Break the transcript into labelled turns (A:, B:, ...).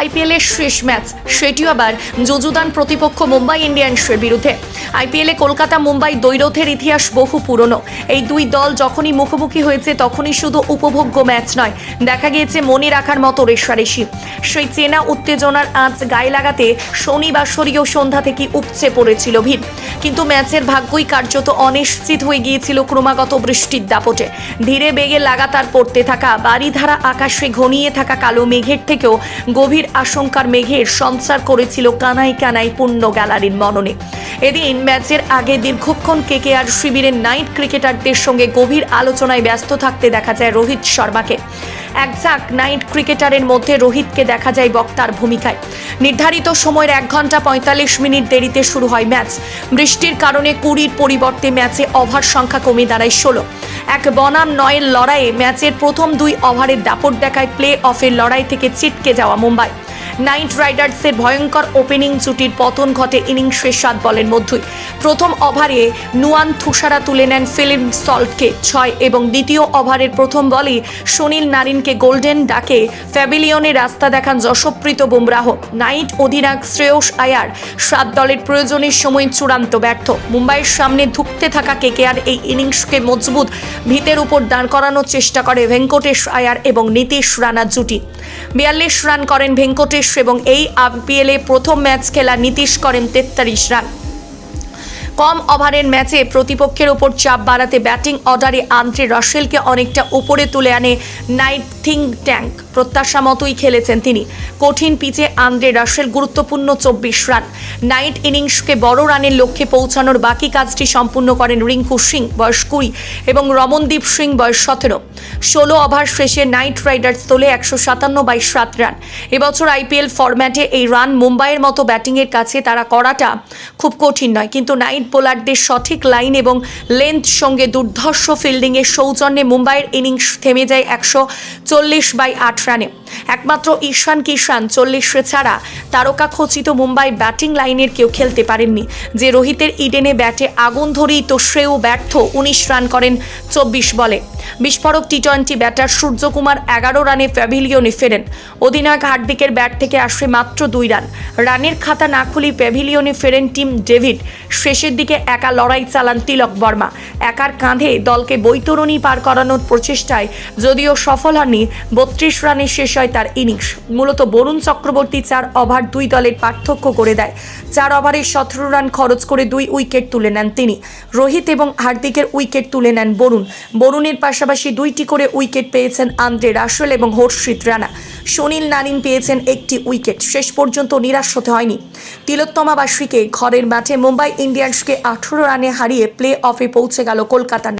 A: আইপিএলের শেষ ম্যাচ। সেটিও আবার যজুদান প্রতিপক্ষ মুম্বাই ইন্ডিয়ান্সের বিরুদ্ধে। আইপিএলে কলকাতা মুম্বাই দ্বৈরথের ইতিহাস বহু পুরনো। এই দুই দল যখনই মুখোমুখি হয়েছে, তখনই শুধু উপভোগ্য ম্যাচ নয়, দেখা গিয়েছে মনে রাখার মতো রেশারেশি। সেই চেনা উত্তেজনার আঁচ গায়ে লাগাতে শনিবাসরীয় সন্ধ্যা থেকে উপচে পড়েছিল ভিড়। কিন্তু ম্যাচের ভাগ্যই কার্যত অনিশ্চিত হয়ে গিয়েছিল ক্রমাগত বৃষ্টির দাপটে। ধীরে বেগে লাগাতার পড়তে থাকা বাড়িধারা আকাশে ঘনিয়ে থাকা কালো মেঘের থেকেও গভীর আশঙ্কার মেঘের সঞ্চার করেছিল কানাই কানাই পূর্ণ গ্যালারির মননে। এদিন ম্যাচের আগে দীর্ঘক্ষণ কেকেআর শিবিরের নাইট ক্রিকেটারদের সঙ্গে গভীর আলোচনায় ব্যস্ত থাকতে দেখা যায় রোহিত শর্মাকে। এক ঝাঁক নাইট ক্রিকেটারের মধ্যে রোহিতকে দেখা যায় বক্তার ভূমিকায়। নির্ধারিত সময়ের এক ঘণ্টা পঁয়তাল্লিশ মিনিট দেরিতে শুরু হয় ম্যাচ। বৃষ্টির কারণে কুড়ির পরিবর্তে ম্যাচে ওভার সংখ্যা কমে দাঁড়ায় ষোলো। এক বনাম নয়ের লড়াইয়ে ম্যাচের প্রথম দুই ওভারের দাপট দেখায় প্লে অফের লড়াই থেকে ছিটকে যাওয়া মুম্বাই। নাইট রাইডার্সের ভয়ঙ্কর ওপেনিং জুটির পতন ঘটে ইনিংসের সাত বলের মধ্যেই। প্রথম ওভারে নুয়ান থুসারা তুলে নেন ফিলিম সল্টকে ছয় এবং দ্বিতীয় ওভারের প্রথম বলে সুনীল নারিনকে গোল্ডেন ডাকে প্যাভিলিয়নে রাস্তা দেখান যশপ্রীত বুমরাহ। নাইট অধিনায়ক শ্রেয়স আয়ার সাত দলের প্রয়োজনের সময় চূড়ান্ত ব্যর্থ। মুম্বাইয়ের সামনে ধুঁকতে থাকা কেকেআর এই ইনিংসকে মজবুত ভিতের উপর দাঁড় করানোর চেষ্টা করে ভেঙ্কটেশ আয়ার এবং নীতিশ রানা জুটি। বিয়াল্লিশ রান করেন ভেঙ্কটেশ এবং এই আইপিএলে প্রথম ম্যাচ খেলা নীতিশ করেন তেত্রিশ রান। কম ওভারের ম্যাচে প্রতিপক্ষের ওপর চাপ বাড়াতে ব্যাটিং অর্ডারে আন্দ্রে রাসেলকে অনেকটা উপরে তুলে আনে নাইট থিঙ্ক ট্যাঙ্ক। প্রত্যাশা মতোই খেলেছেন তিনি। কঠিন পিচে আন্দ্রে রাসেল গুরুত্বপূর্ণ চব্বিশ রান। নাইট ইনিংসকে বড় রানের লক্ষ্যে পৌঁছানোর বাকি কাজটি সম্পূর্ণ করেন রিঙ্কু সিং, বয়স কুড়ি, এবং রমনদীপ সিং, বয়স সতেরো। ষোলো ওভার শেষে নাইট রাইডার্স তোলে একশো সাতান্ন বাই সাত রান। এবছর আইপিএল ফরম্যাটে এই রান মুম্বাইয়ের মতো ব্যাটিংয়ের কাছে তারা করাটা খুব কঠিন নয়, কিন্তু নাইট বোলারদের সঠিক লাইন এবং লেন্থ সঙ্গে দুর্ধর্ষ ফিল্ডিংয়ের সৌজন্যে মুম্বাইয়ের ইনিংস থেমে যায় একশো চল্লিশ বাই আট রানে। একমাত্র ঈশান কিষান চল্লিশে ছাড়া তারকা খচিত মুম্বাই ব্যাটিং লাইনের কেউ খেলতে পারেননি। যে রোহিতের ইডেনে ব্যাটে আগুন ধরেই তো শ্রেয় ব্যর্থ, উনিশ রান করেন চব্বিশ বলে। বিস্ফোরক টি টোয়েন্টি ব্যাটার সূর্যকুমার এগারো রানে প্যাভিলিয়নে ফেরেন। অধিনায়ক হার্দিকের ব্যাট থেকে আসে মাত্র দুই রান। রানের খাতা না খুলি প্যাভিলিয়নে ফেরেন টিম ডেভিড। শেষের দিকে একা লড়াই চালান তিলক বর্মা। একার কাঁধে দলকে বৈতরণী পার করানোর প্রচেষ্টায় যদিও সফল হননি, বত্রিশ রানে শেষ হয় তার ইনিংস। মূলত বরুণ চক্রবর্তী চার ওভার দুই দলের পার্থক্য করে দেয়। চার ওভারে সতেরো রান খরচ করে দুই উইকেট তুলে নেন তিনি। রোহিত এবং হার্দিকের উইকেট তুলে নেন বরুণ। বরুণের পাশাপাশি দুইটি করে উইকেট পেয়েছেন আন্দ্রে রাসেল এবং হর্ষিত রানা। সুনীল নারিন পেয়েছেন একটি উইকেট। শেষ পর্যন্ত নিরাশ হতে হয়নি। তিলোত্তমা তিলোত্তমাবাসীকে ঘরের মাঠে মুম্বাই ইন্ডিয়ান্সকে আঠেরো রানে হারিয়ে প্লে অফে পৌঁছে গেল কলকাতা